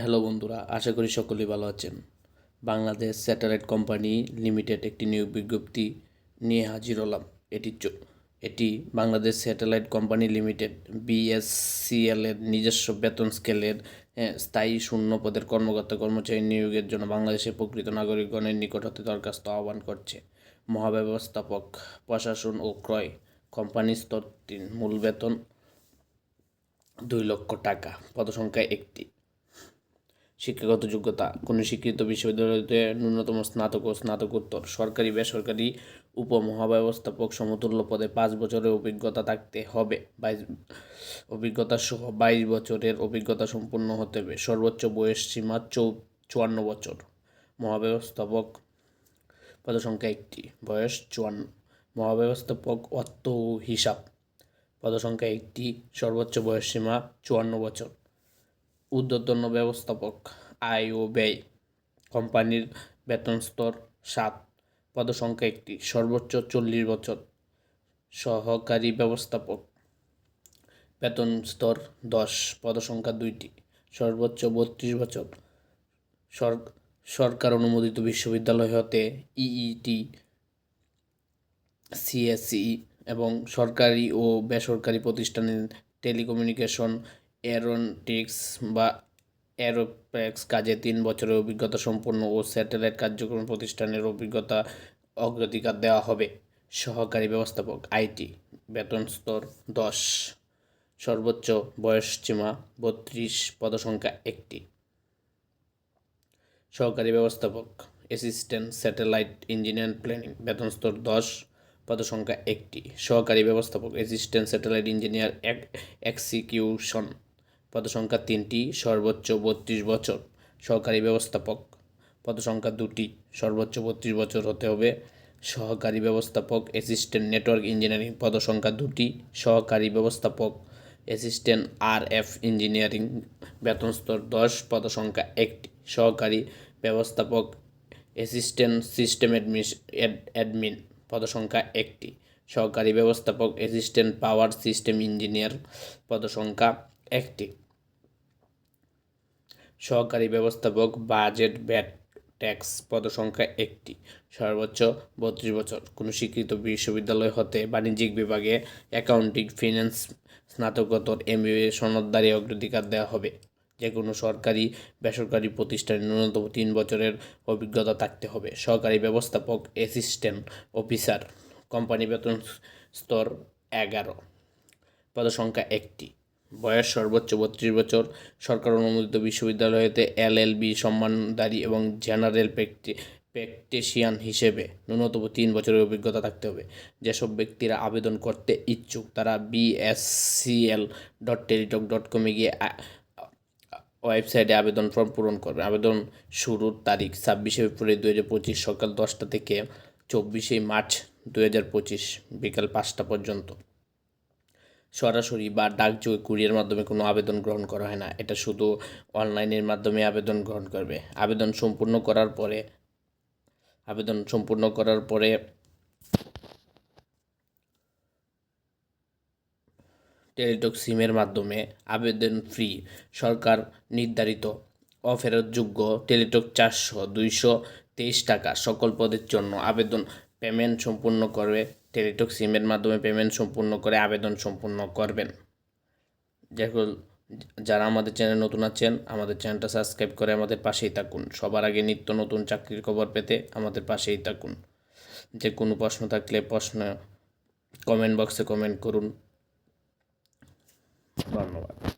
Hello বন্ধুরা আশা করি সকলেই ভালো আছেন। বাংলাদেশ স্যাটেলাইট কোম্পানি লিমিটেড একটি নিয়োগ বিজ্ঞপ্তি নিয়ে হাজির হলাম। এটি এটি Bangladesh satellite company limited BSCL এর নিজস্ব বেতন স্কেলের আহ, স্থায়ী শূন্য পদের কর্মকর্তা কর্মচারী নিয়োগের জন্য বাংলাদেশের প্রকৃত নাগরিকগণের নিকট হতে দরখাস্ত আহ্বান করছে। মহাব্যবস্থাপক প্রশাসন ও ক্রয় কোম্পানি স্তর তিন মূল বেতন দুই লক্ষ টাকা পদসংখ্যা একটি। শিক্ষাগত যোগ্যতা। কোনো স্বীকৃত বিশ্ববিদ্যালয়তে ন্যূনতম স্নাতক ও স্নাতকোত্তর। সরকারি, বেসরকারি উপমহাব্যবস্থাপক সমতুল্য পদে পাঁচ বছরের অভিজ্ঞতা থাকতে হবে। বাইশ, অভিজ্ঞতা সহ বাইশ বছরের অভিজ্ঞতা সম্পূর্ণ হতে হবে। সর্বোচ্চ বয়স সীমা চৌ চুয়ান্ন বছর। মহাব্যবস্থাপক পদসংখ্যা একটি। বয়স চুয়ান্ন। মহাব্যবস্থাপক অর্থ হিসাব। পদসংখ্যা একটি। সর্বোচ্চ বয়স সীমা চুয়ান্ন বছর। ঊর্ধ্বতন ব্যবস্থাপক, আয় ও ব্যয়, কোম্পানির বেতন স্তর সাত, পদসংখ্যা একটি, সর্বোচ্চ চল্লিশ বছর, সহকারী ব্যবস্থাপক, বেতন স্তর দশ, পদসংখ্যা দুইটি, সর্বোচ্চ বত্রিশ বছর সরকার অনুমোদিত বিশ্ববিদ্যালয় হতে ইইটি সিএসই এবং সরকারি ও বেসরকারি প্রতিষ্ঠানের টেলিকমিউনিকেশন এরোনটিক্স বা এরোপ্যাক্স কাজে তিন বছরের অভিজ্ঞতা সম্পন্ন ও স্যাটেলাইট কার্যক্রম প্রতিষ্ঠানের অভিজ্ঞতা অগ্রাধিকার দেওয়া হবে। সহকারী ব্যবস্থাপক, আইটি, বেতন স্তর দশ। সর্বোচ্চ বয়স সীমা বত্রিশ, পদসংখ্যা একটি। সহকারী ব্যবস্থাপক, অ্যাসিস্ট্যান্ট স্যাটেলাইট ইঞ্জিনিয়ার প্ল্যানিং, বেতন স্তর দশ, পদসংখ্যা একটি। সহকারী ব্যবস্থাপক, অ্যাসিস্ট্যান্ট স্যাটেলাইট ইঞ্জিনিয়ার এক এক্সিকিউশন। পদসংখ্যা তিনটি, সর্বোচ্চ বত্রিশ বছর, সহকারী ব্যবস্থাপক। পদসংখ্যা দুটি, সর্বোচ্চ বত্রিশ বছর হতে হবে, সহকারী ব্যবস্থাপক, অ্যাসিস্ট্যান্ট নেটওয়ার্ক ইঞ্জিনিয়ারিং। পদসংখ্যা দুটি, সহকারী ব্যবস্থাপক, অ্যাসিস্ট্যান্ট আর এফ ইঞ্জিনিয়ারিং। বেতন স্তর দশ, পদসংখ্যা একটি, সহকারী ব্যবস্থাপক, অ্যাসিস্ট্যান্ট সিস্টেম অ্যাডমিন। পদসংখ্যা একটি, সহকারী ব্যবস্থাপক, অ্যাসিস্ট্যান্ট পাওয়ার সিস্টেম ইঞ্জিনিয়ার। পদসংখ্যা একটি সহকারী ব্যবস্থাপক বাজেট ব্যাট ট্যাক্স পদসংখ্যা একটি। সর্বোচ্চ বত্রিশ বছর। কোনো স্বীকৃত বিশ্ববিদ্যালয় হতে বাণিজ্যিক বিভাগে অ্যাকাউন্টিং, ফিন্যান্স, স্নাতকোত্তর, এমবিএ সনদদারি অগ্রাধিকার দেওয়া হবে। যে কোনো সরকারি, বেসরকারি প্রতিষ্ঠানে ন্যূনতম তিন বছরের অভিজ্ঞতা থাকতে হবে। সরকারি ব্যবস্থাপক অ্যাসিস্ট্যান্ট অফিসার, কোম্পানি বেতন স্তর এগারো। পদসংখ্যা একটি। বয়স সর্বোচ্চ বত্রিশ বছর। সরকার অনুমোদিত বিশ্ববিদ্যালয়তে এলএলবি সম্মানধারী এবং জেনারেল প্র্যাকটি প্র্যাকটিশিয়ান হিসেবে ন্যূনতম তিন বছরের অভিজ্ঞতা থাকতে হবে। যেসব ব্যক্তিরা আবেদন করতে ইচ্ছুক তারা বিএসসিএল ডট টেলিটক ডট কমে গিয়ে ওয়েবসাইটে আবেদন ফর্ম পূরণ করবে। আবেদন শুরুর তারিখ ছাব্বিশে ফেব্রুয়ারি দু হাজার পঁচিশ সকাল দশটা থেকে চব্বিশে মার্চ দু হাজার পঁচিশ বিকাল পাঁচটা পর্যন্ত। সরাসরি বা ডাকযোগে কুরিয়ার মাধ্যমে কোনো আবেদন গ্রহণ করা হয় না। এটা শুধু অনলাইনের মাধ্যমে আবেদন গ্রহণ করবে। আবেদন সম্পূর্ণ করার পরে, আবেদন সম্পূর্ণ করার পরে টেলিটক সিমের মাধ্যমে আবেদন ফ্রি। সরকার নির্ধারিত অফেরতযোগ্য টেলিটক চারশো, দুইশো তেইশ টাকা সকল পদের জন্য আবেদন পেমেন্ট সম্পূর্ণ করবে, টেলিটক সিমের মাধ্যমে পেমেন্ট সম্পূর্ণ করে আবেদন সম্পূর্ণ করবেন। যেগুলো যারা আমাদের চ্যানেল নতুন আছেন, আমাদের চ্যানেলটা সাবস্ক্রাইব করে আমাদের পাশেই থাকুন। সবার আগে নিত্য নতুন চাকরির খবর পেতে আমাদের পাশেই থাকুন। যে কোনো প্রশ্ন থাকলে প্রশ্ন কমেন্ট বক্সে কমেন্ট করুন। ধন্যবাদ।